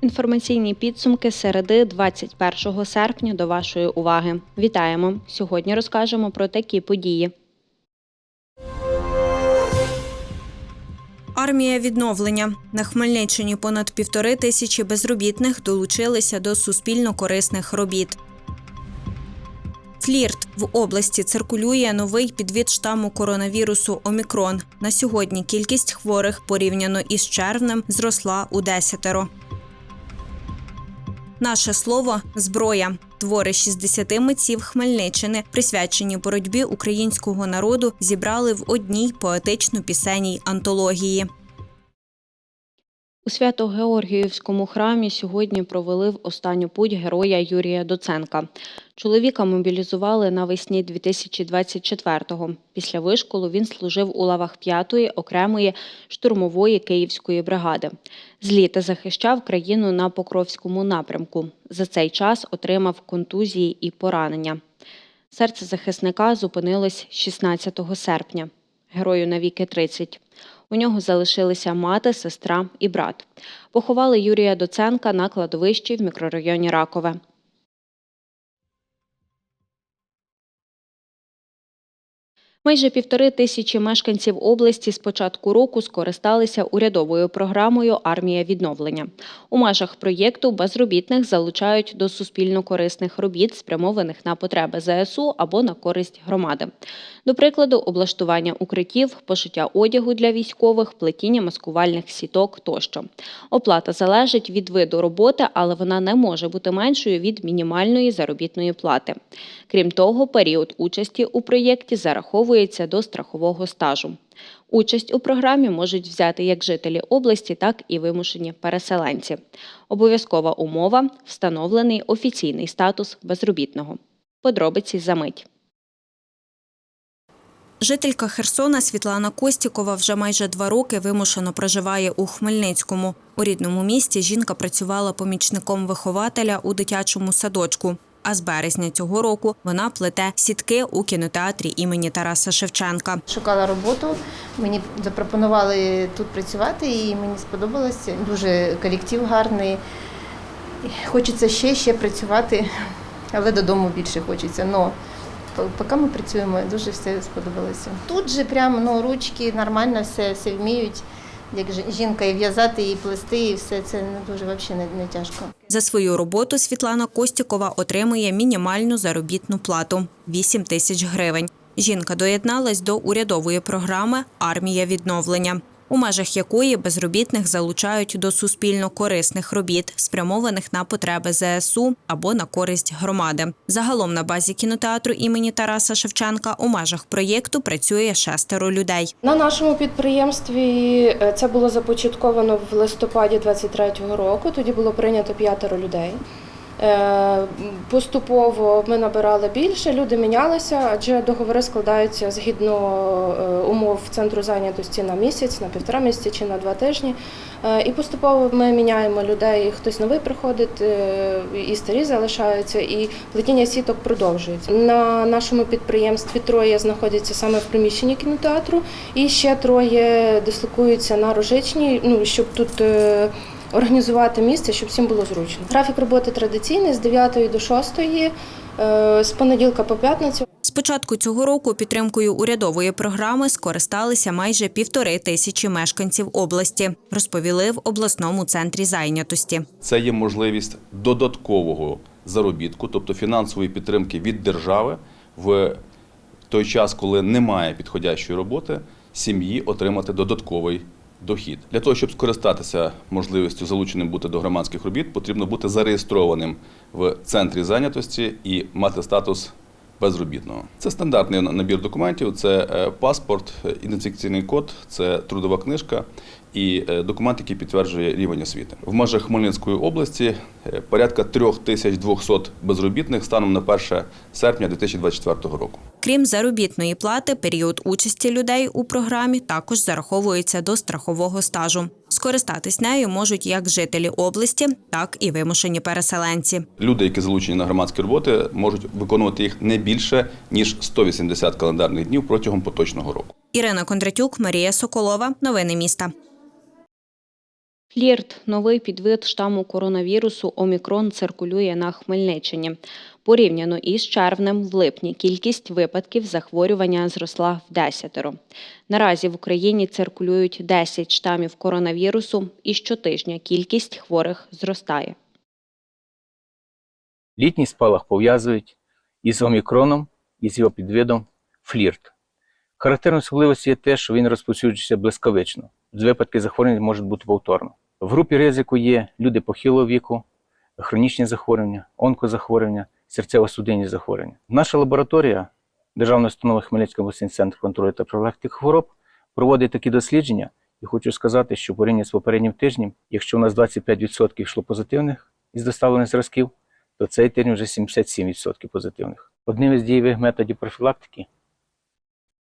Інформаційні підсумки середи 21 серпня до вашої уваги. Вітаємо! Сьогодні розкажемо про такі події. Армія відновлення на Хмельниччині понад півтори тисячі безробітних долучилися до суспільно корисних робіт. Флірт в області циркулює новий підвід штаму коронавірусу Омікрон. На сьогодні кількість хворих порівняно із червнем зросла у десятеро. Наше слово зброя. Твори 60 митців Хмельниччини, присвячені боротьбі українського народу, зібрали в одній поетично-пісенній антології. У Свято-Георгіївському храмі сьогодні провели в останню путь героя Юрія Доценка. Чоловіка мобілізували навесні 2024-го. Після вишколу він служив у лавах 5-ї окремої штурмової київської бригади. З літа захищав країну на Покровському напрямку. За цей час отримав контузії і поранення. Серце захисника зупинилось 16 серпня. Герою навіки 30. У нього залишилися мати, сестра і брат. Поховали Юрія Доценка на кладовищі в мікрорайоні Ракове. Майже півтори тисячі мешканців області з початку року скористалися урядовою програмою Армія відновлення. У межах проєкту безробітних залучають до суспільно корисних робіт, спрямованих на потреби ЗСУ або на користь громади. До прикладу, облаштування укриттів, пошиття одягу для військових, плетіння маскувальних сіток тощо. Оплата залежить від виду роботи, але вона не може бути меншою від мінімальної заробітної плати. Крім того, період участі у проєкті зараховується до страхового стажу. Участь у програмі можуть взяти як жителі області, так і вимушені переселенці. Обов'язкова умова встановлений офіційний статус безробітного. Подробиці за мить. Жителька Херсона Світлана Костікова вже майже два роки вимушено проживає у Хмельницькому. У рідному місті жінка працювала помічником вихователя у дитячому садочку. А з березня цього року вона плете сітки у кінотеатрі імені Тараса Шевченка. Шукала роботу, мені запропонували тут працювати, і мені сподобалося. Дуже колектив гарний. Хочеться ще ще працювати, але додому більше хочеться. Но поки ми працюємо, дуже все сподобалося. Тут же прямо ну, ручки нормально все, все вміють. Як жінка і в'язати, і плести, і все це не дуже взагалі не, не тяжко. За свою роботу Світлана Костікова отримує мінімальну заробітну плату 8 тисяч гривень. Жінка доєдналась до урядової програми Армія відновлення, у межах якої безробітних залучають до суспільно корисних робіт, спрямованих на потреби ЗСУ або на користь громади. Загалом на базі кінотеатру імені Тараса Шевченка у межах проєкту працює шестеро людей. На нашому підприємстві е, це було започатковано в листопаді 23-го року. Тоді було прийнято п'ятеро людей. Е, Поступово ми набирали більше, люди мінялися, адже договори складаються згідно е, умов центру зайнятості на місяць, на півтора місяці чи на два тижні. Е, І поступово ми міняємо людей. Хтось новий приходить, і старі залишаються, і плетіння сіток продовжується. На нашому підприємстві троє знаходяться саме в приміщенні кінотеатру, і ще троє дислокуються на рожичній, ну щоб тут. Організувати місце, щоб всім було зручно. Графік роботи традиційний з 9 до 6, е, з понеділка по п'ятницю. З початку цього року підтримкою урядової програми скористалися майже півтори тисячі мешканців області, розповіли в обласному центрі зайнятості. Це є можливість додаткового заробітку, тобто фінансової підтримки від держави в той час, коли немає підходящої роботи, сім'ї отримати додатковий дохід. Для того, щоб скористатися можливістю залученим бути до громадських робіт, потрібно бути зареєстрованим в центрі зайнятості і мати статус безробітного. Це стандартний набір документів: це е, паспорт, е, ідентифікаційний код, це трудова книжка і е, документ, який підтверджує рівень освіти. В межах Хмельницької області порядка 3200 безробітних станом на 1 серпня 2024 року. Крім заробітної плати, період участі людей у програмі також зараховується до страхового стажу. Скористатись нею можуть як жителі області, так і вимушені переселенці. Люди, які залучені на громадські роботи, можуть виконувати їх не більше ніж 180 календарних днів протягом поточного року. Ірина Кондратюк, Марія Соколова. Новини міста. Флірт – новий підвид штаму коронавірусу Омікрон циркулює на Хмельниччині. Порівняно із червнем в липні кількість випадків захворювання зросла в десятеро. Наразі в Україні циркулюють 10 штамів коронавірусу і щотижня кількість хворих зростає. Літній спалах пов'язують із омікроном і з його підвидом флірт. Характерною особливістю є те, що він розповсюджується блискавично. З випадки захворювання можуть бути повторно. В групі ризику є люди похилого віку, хронічні захворювання, онкозахворювання, серцево-судинні захворювання. Наша лабораторія Державної установи Хмельницький обласний центр контролю та профілактики хвороб проводить такі дослідження. І хочу сказати, що порівняно з попереднім тижнем, якщо у нас 25% йшло позитивних із доставлених зразків, то цей тиждень вже 77% позитивних. Одним із дієвих методів профілактики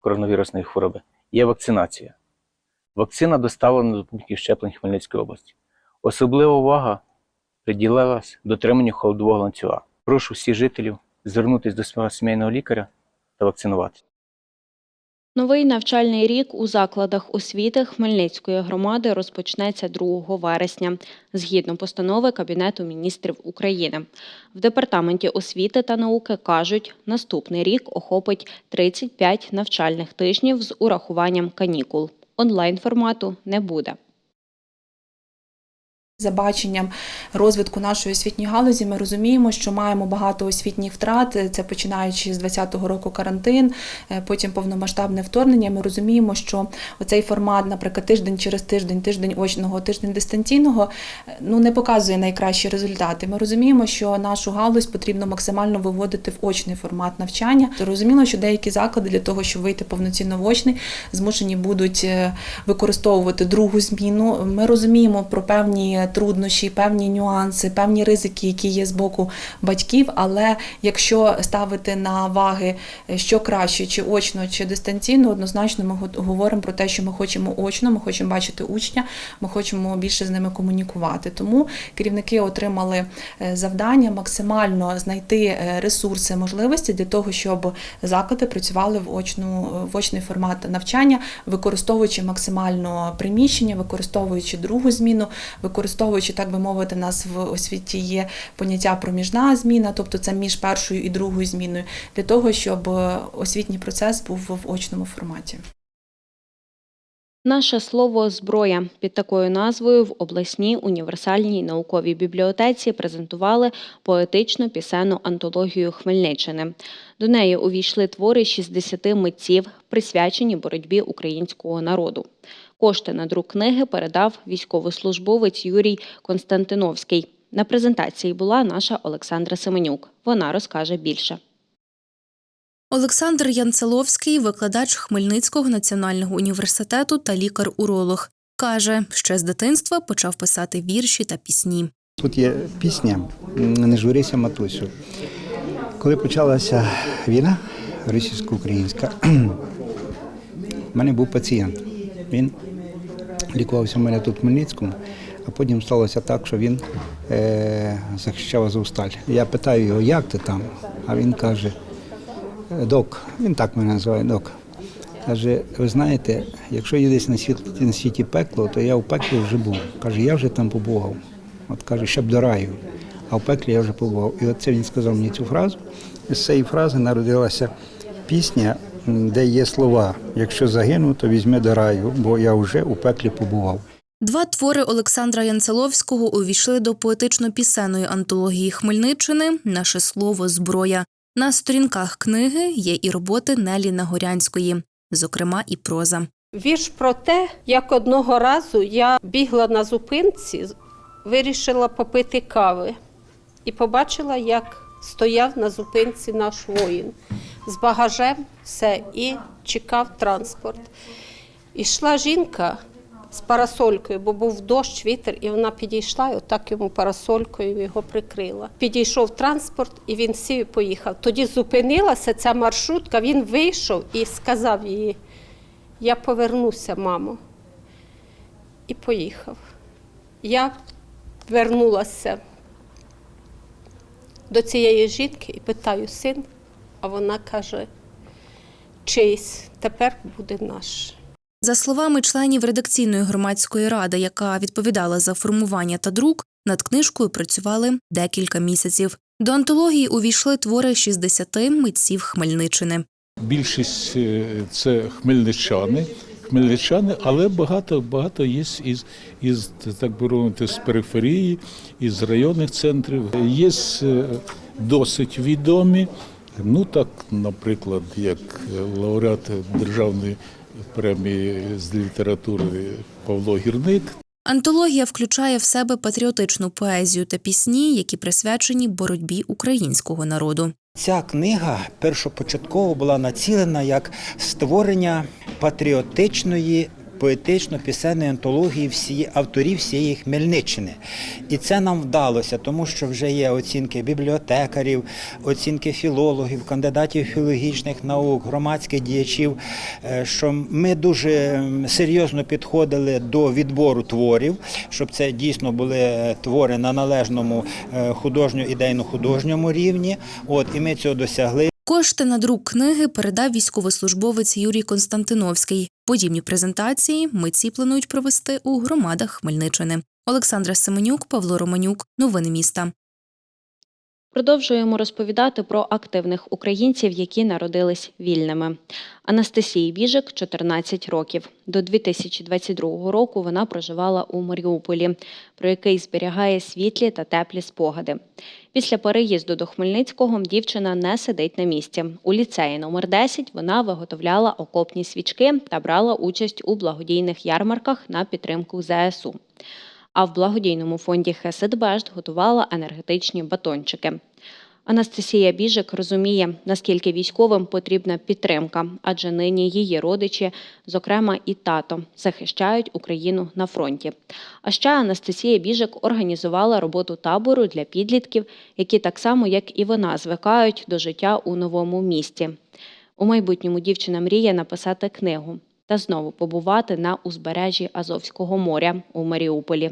коронавірусної хвороби є вакцинація. Вакцина доставлена до пунктів щеплень Хмельницької області. Особлива увага приділилась дотриманню холодового ланцюга. Прошу всіх жителів звернутися до свого сімейного лікаря та вакцинуватися. Новий навчальний рік у закладах освіти Хмельницької громади розпочнеться 2 вересня, згідно постанови Кабінету міністрів України. В департаменті освіти та науки кажуть, наступний рік охопить 35 навчальних тижнів з урахуванням канікул. Онлайн формату не буде. За баченням розвитку нашої освітньої галузі, ми розуміємо, що маємо багато освітніх втрат. Це починаючи з 2020 року карантин, е, потім повномасштабне вторгнення. Ми розуміємо, що оцей формат, наприклад, тиждень через тиждень, тиждень очного, тиждень дистанційного, е, ну не показує найкращі результати. Ми розуміємо, що нашу галузь потрібно максимально виводити в очний формат навчання. Розуміло, що деякі заклади для того, щоб вийти повноцінно в очний, змушені будуть е, використовувати другу зміну. Ми розуміємо про певні труднощі, певні нюанси, певні ризики, які є з боку батьків. Але якщо ставити на ваги, е, що краще, чи очно, чи дистанційно, однозначно ми говоримо про те, що ми хочемо очно, ми хочемо бачити учня, ми хочемо більше з ними комунікувати. Тому керівники отримали е, завдання максимально знайти е, ресурси, можливості для того, щоб заклади працювали в очну в очний формат навчання, використовуючи максимально приміщення, використовуючи другу зміну, використовуючи, так би мовити, нас в освіті є поняття проміжна зміна, тобто це між першою і другою зміною, для того, щоб е, освітній процес був в очному форматі. Наше слово зброя під такою назвою в обласній універсальній науковій бібліотеці презентували поетичну пісенну антологію Хмельниччини. До неї увійшли твори 60 митців, присвячені боротьбі українського народу. Кошти на друк книги передав військовослужбовець Юрій Константиновський. На презентації була наша Олександра Семенюк. Вона розкаже більше. Олександр Янцеловський, викладач Хмельницького національного університету та лікар-уролог, каже, ще з дитинства почав писати вірші та пісні. Тут є пісня Не журися, матусю. Коли почалася війна російсько-українська, в мене був пацієнт. Він лікувався в мене тут в Хмельницькому, а потім сталося так, що він е, захищав Азовсталь. Я питаю його, як ти там? А він каже, «Е, док, він так мене називає док. Каже, ви знаєте, якщо є десь на світі, на світі пекло, то я в пеклі вже був. Каже, я вже там побував. От каже, щоб до раю, а в пеклі я вже побував. І оце він сказав мені цю фразу. З цієї фрази народилася пісня, де є слова Якщо загину, то візьми до раю, бо я вже у пеклі побував. Два твори Олександра Янцеловського увійшли до поетично-пісенної антології Хмельниччини Наше слово зброя. На сторінках книги є і роботи Нелі Нагорянської, зокрема і проза. Вірш про те, як одного разу я бігла на зупинці, вирішила попити кави і побачила, як стояв на зупинці наш воїн з багажем все і чекав транспорт. Ішла жінка з парасолькою, бо був дощ, вітер, і вона підійшла і отак йому парасолькою його прикрила. Підійшов транспорт, і він сів і поїхав. Тоді зупинилася ця маршрутка, він вийшов і сказав їй: Я повернуся, мамо. І поїхав. Я вернулася до цієї жінки і питаю син, а вона каже, чийсь тепер буде наш. За словами членів редакційної громадської ради, яка відповідала за формування та друк, над книжкою працювали декілька місяців. До антології увійшли твори 60 митців Хмельниччини. Більшість е, це хмельничани, хмельничани, але багато багато є із, із так би мовити, з периферії, із районних центрів. Є е, досить відомі. Ну так, наприклад, як лауреат державної премії з літератури Павло Гірник, Антологія включає в себе патріотичну поезію та пісні, які присвячені боротьбі українського народу. Ця книга першопочатково була націлена як створення патріотичної. Поетично-пісенної антології всі авторів всієї Хмельниччини. І це нам вдалося, тому що вже є оцінки бібліотекарів, оцінки філологів, кандидатів філологічних наук, громадських діячів, е, що ми дуже серйозно підходили до відбору творів, щоб це дійсно були е, твори на належному е, художньо-ідейно-художньому рівні. От і ми цього досягли. Кошти на друк книги передав військовослужбовець Юрій Константиновський. Подібні презентації митці планують провести у громадах Хмельниччини. Олександра Семенюк, Павло Романюк. Новини міста. Продовжуємо розповідати про активних українців, які народились вільними. Анастасії Біжик 14 років. До 2022 року вона проживала у Маріуполі, про який зберігає світлі та теплі спогади. Після переїзду до Хмельницького дівчина не сидить на місці. У ліцеї номер 10 вона виготовляла окопні свічки та брала участь у благодійних ярмарках на підтримку ЗСУ а в благодійному фонді Хесетбешт готувала енергетичні батончики. Анастасія Біжик розуміє, наскільки військовим потрібна підтримка, адже нині її родичі, зокрема і тато, захищають Україну на фронті. А ще Анастасія Біжик організувала роботу табору для підлітків, які так само, як і вона, звикають до життя у новому місті. У майбутньому дівчина мріє написати книгу та знову побувати на узбережжі Азовського моря у Маріуполі.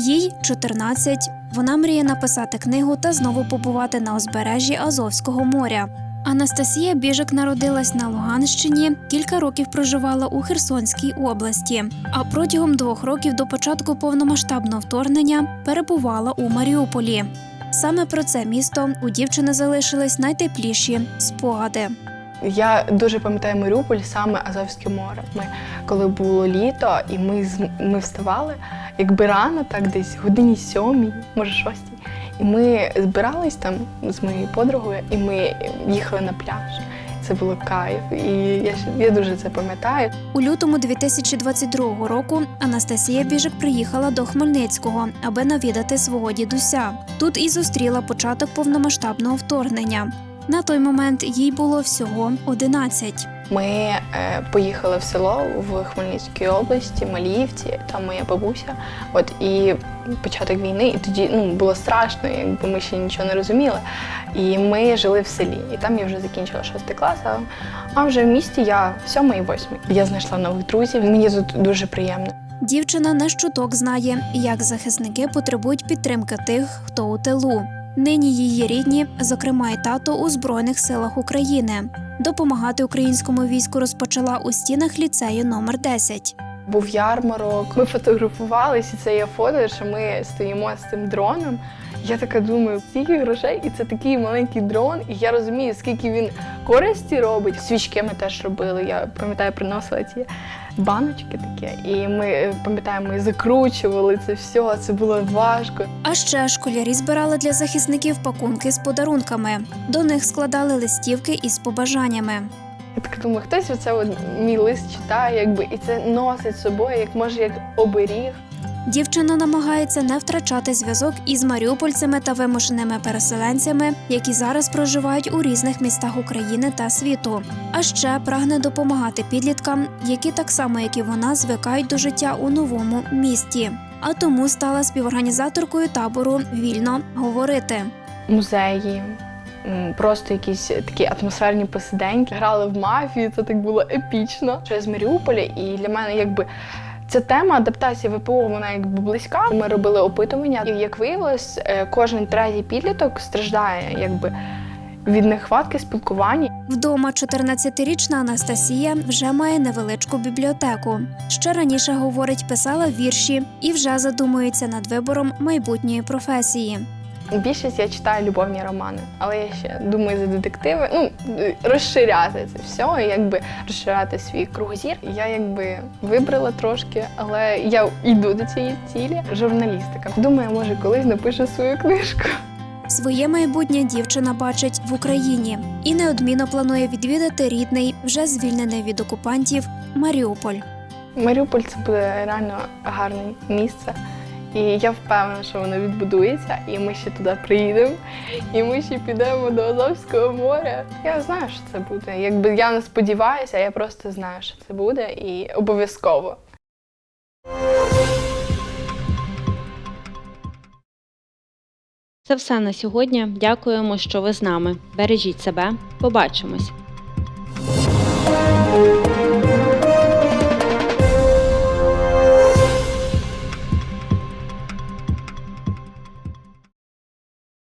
Їй 14. Вона мріє написати книгу та знову побувати на узбережжі Азовського моря. Анастасія Біжик народилась на Луганщині, кілька років проживала у Херсонській області, а протягом двох років до початку повномасштабного вторгнення перебувала у Маріуполі. Саме про це місто у дівчини залишились найтепліші спогади. Я дуже пам'ятаю Маріуполь, саме Азовське море. Ми коли було літо, і ми ми вставали, якби рано, так десь годині сьомій, може шостій. І ми збирались там з моєю подругою, і ми їхали на пляж. Це було кайф, і я, я дуже це пам'ятаю. У лютому 2022 року Анастасія Біжик приїхала до Хмельницького, аби навідати свого дідуся. Тут і зустріла початок повномасштабного вторгнення. На той момент їй було всього 11. Ми е, поїхали в село в Хмельницькій області, Маліївці, там моя бабуся. От і початок війни, і тоді ну було страшно, якби ми ще нічого не розуміли. І ми жили в селі. І там я вже закінчила шостий клас, а, вже в місті я сьомий і восьмий. Я знайшла нових друзів. Мені тут дуже приємно. Дівчина не щуток знає, як захисники потребують підтримки тих, хто у тилу. Нині її рідні, зокрема і тато у Збройних силах України. Допомагати українському війську розпочала у стінах ліцею номер 10. Був ярмарок. Ми фотографувалися, це є фото, що ми стоїмо з цим дроном. Я така думаю, стільки грошей, і це такий маленький дрон, і я розумію, скільки він користі робить. Свічки ми теж робили. Я пам'ятаю, приносила ці баночки такі, і ми пам'ятаємо, ми закручували це все. Це було важко. А ще школярі збирали для захисників пакунки з подарунками. До них складали листівки із побажаннями. Я так думаю, хтось оце от мій лист читає, якби і це носить з собою, як може як оберіг. Дівчина намагається не втрачати зв'язок із маріупольцями та вимушеними переселенцями, які зараз проживають у різних містах України та світу. А ще прагне допомагати підліткам, які так само, як і вона, звикають до життя у новому місті. А тому стала співорганізаторкою табору Вільно говорити. Музеї, просто якісь такі атмосферні посиденьки. Грали в мафію, це так було епічно. Що я з Маріуполя, і для мене якби. Ця тема адаптації ВПО, вона якби близька. Ми робили опитування, і як виявилось, е, кожен третій підліток страждає якби від нехватки спілкування. Вдома 14-річна Анастасія вже має невеличку бібліотеку. Ще раніше говорить, писала вірші і вже задумується над вибором майбутньої професії. Більшість я читаю любовні романи, але я ще думаю за детективи. Ну розширяти це все, і якби розширяти свій кругозір. Я якби вибрала трошки, але я йду до цієї цілі. Журналістика. Думаю, може колись напишу свою книжку. Своє майбутнє дівчина бачить в Україні і неодмінно планує відвідати рідний, вже звільнений від окупантів Маріуполь. Маріуполь це буде реально гарне місце. І я впевнена, що воно відбудується, і ми ще туди приїдемо, і ми ще підемо до Азовського моря. Я знаю, що це буде. Якби я не сподіваюся, я просто знаю, що це буде, і обов'язково. Це все на сьогодні. Дякуємо, що ви з нами. Бережіть себе. Побачимось.